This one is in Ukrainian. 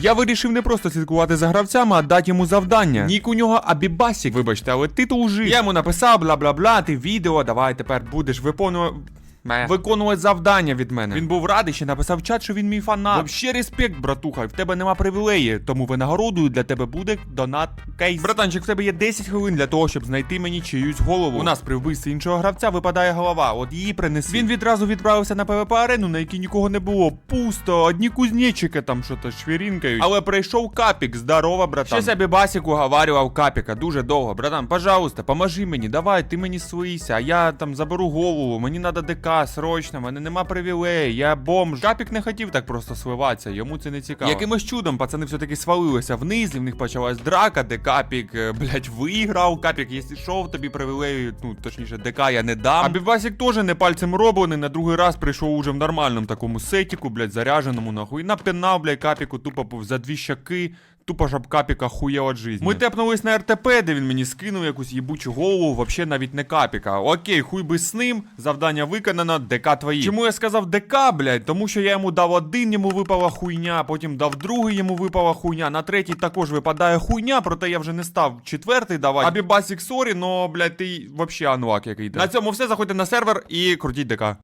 Я вирішив не просто слідкувати за гравцями, а дати йому завдання. Нік у нього Абібасік, вибачте, але титул уже. Я йому написав, бла бла бла, ти відео, давай тепер будеш виконувати. Виконувати завдання від мене. Він був радий, ще написав в чат, що він мій фанат. Вообще респект, братуха, в тебе нема привілеї, тому винагородою для тебе буде донат кейс. Братанчик, в тебе є 10 хвилин для того, щоб знайти мені чиюсь голову. У нас при вбивстві іншого гравця випадає голова, от її принеси. Він відразу відправився на ПВП арену, на якій нікого не було. Пусто, одні кузнечики там що-то швірінкають. Але прийшов капік, здорово, братан. Щось я Басік уговарював капіка дуже довго. Братан, пожалуйста, поможи мені, давай, ти мені свися, а я там заберу голову, мені надо ДК срочно, мене нема привілеї, я бомж. Капік не хотів так просто сливатися, йому це не цікаво. Якимось чудом пацани все-таки свалилися вниз, і в них почалась драка, де Капік, е, блядь, виграв. Капік, якщо йшов, тобі привілеї, ну точніше, ДК я не дам. А Бібасік теж не пальцем роблений, на другий раз прийшов уже в нормальному такому сетіку, блядь, заряженому нахуй. Напинав, блядь, Капіку тупо за дві щаки. Тупо щоб капіка хуя от жизни. Ми тепнулись на РТП, де він мені скинув якусь їбучу голову, вообще навіть не капіка. Окей, хуй би з ним, завдання виконано, ДК твої. Чому я сказав ДК, блядь? Тому що я йому дав один, йому випала хуйня, потім дав другий, йому випала хуйня, на третій також випадає хуйня, проте я вже не став четвертий давати. Абібасік сорі, но, блядь, ти вообще анлак який. На цьому все, заходьте на сервер і крутіть ДК.